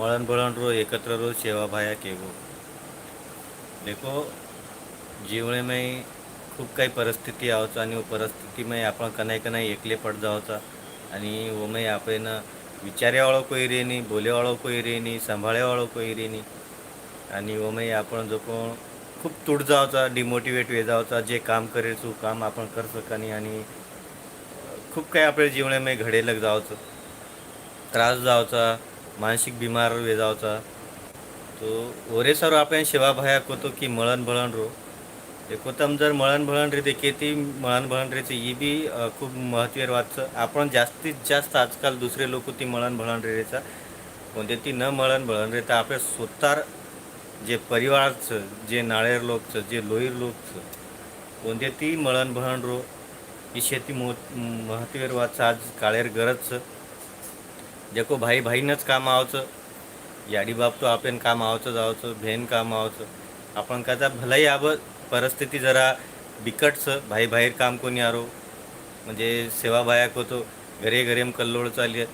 मळण बळण row एकत्र row सेवा भाया केवो। देखो जीवने में खूप काही परिस्थिती आवच आणि वो परिस्थितीमध्ये आपण कनाई कनाई एकले पड जावचा आणि ओमय आपण विचारेवाळो कोई रे नाही बोलेवाळो कोई रे नाही सांभाळेवाळो कोई रे नाही आणि ओमय आपण जो कोण खूप तुट जावचा डिमोटिवेट वे जावचा जे काम करेल तो काम आपण कर सकानी आणि खूप काही आपल्या जीवनामध्ये घडेलक जावचं। त्रास जावचा मानसिक बिमार वेजावचा तो ओरे सर आपण सेवा भाया कोतो की मळण बळण रो। एकोतम जर मळण भळण रे देखे ती मळण भळण रीते ही बी खूप महत्त्वार वाटचं। आपण जास्तीत जास्त आजकाल दुसरे लोक ती मळण भळण रेचा कोणते ती न मळण भळण रे तर आपल्या स्वतः जे परिवारचं जे नाळेर लोकचं जे लोईर लोकचं कोणते ती मळण भळण रो। ही शेती मो महत्वेर वाटचं आज काळेर गरजचं। जेको भाई भाईनंच काम आवचं. याडी बाप तो आपण काम आवचं जावचं भेन काम आवचं. आपण काचा भलाई आब परिस्थिती जरा बिकटचं. भाई बाहेर काम कोणी आरो? म्हणजे सेवा बायाक होतो घरे घरेम कल्लोळ चालली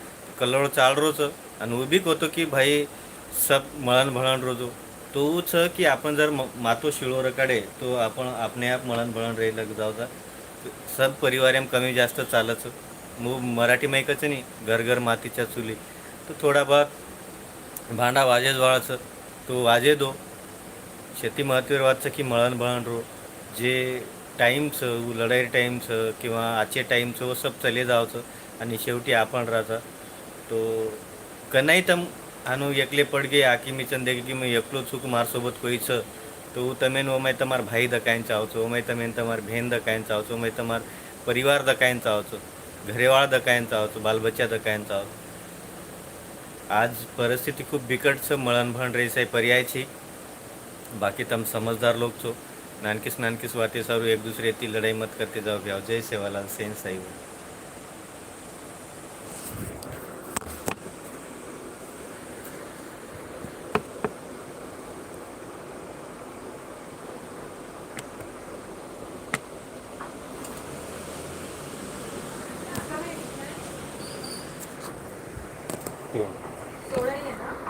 कल्लोळ चाल रोच आणि उभीक होतो की भाई सब मळण भळण रोजो. तोच की आपण जर म- मातो शिळोर काढे तो आपण आपणे आप मळण भळण राहिलं जावचा. सब परिवार कमी जास्त चालचं. मग मराठी मायकाचं नाही घर घर मातीच्या चुली. तो थोडा भाग भांडा वाजे वाळाचं तो वाजे दो. शेती महत्त्वर वाचचं की मळण बळण रो. जे टाईमचं लढाई टाईमचं किंवा आजचे टाईमचं व सब चले जावचं आणि शेवटी आपण राहतं. तो कनाई तम आणू एकले पडगे आकी मी चंदे की मी एकलो चूक मारसोबत कोईचं. तो तमेन ओमय तमार भाई दकायन चावचो ओमय तमेन तमार बहन दकायन चावचो ओमय तमार परिवार दकायन चावचो. घरेवाळा दकायांचा आहोत बालबच्चा दकायांचा आहोत. आज परिस्थिती खूप बिकटचं मळणभण रेस आहे पर्यायची बाकी तम समजदार लोक चो. नानकीस नानकीस वाटे सारू एक दुसऱ्याची लढाई मत करते जाऊ घ्याव जय सेवाला सेन साई. एवढं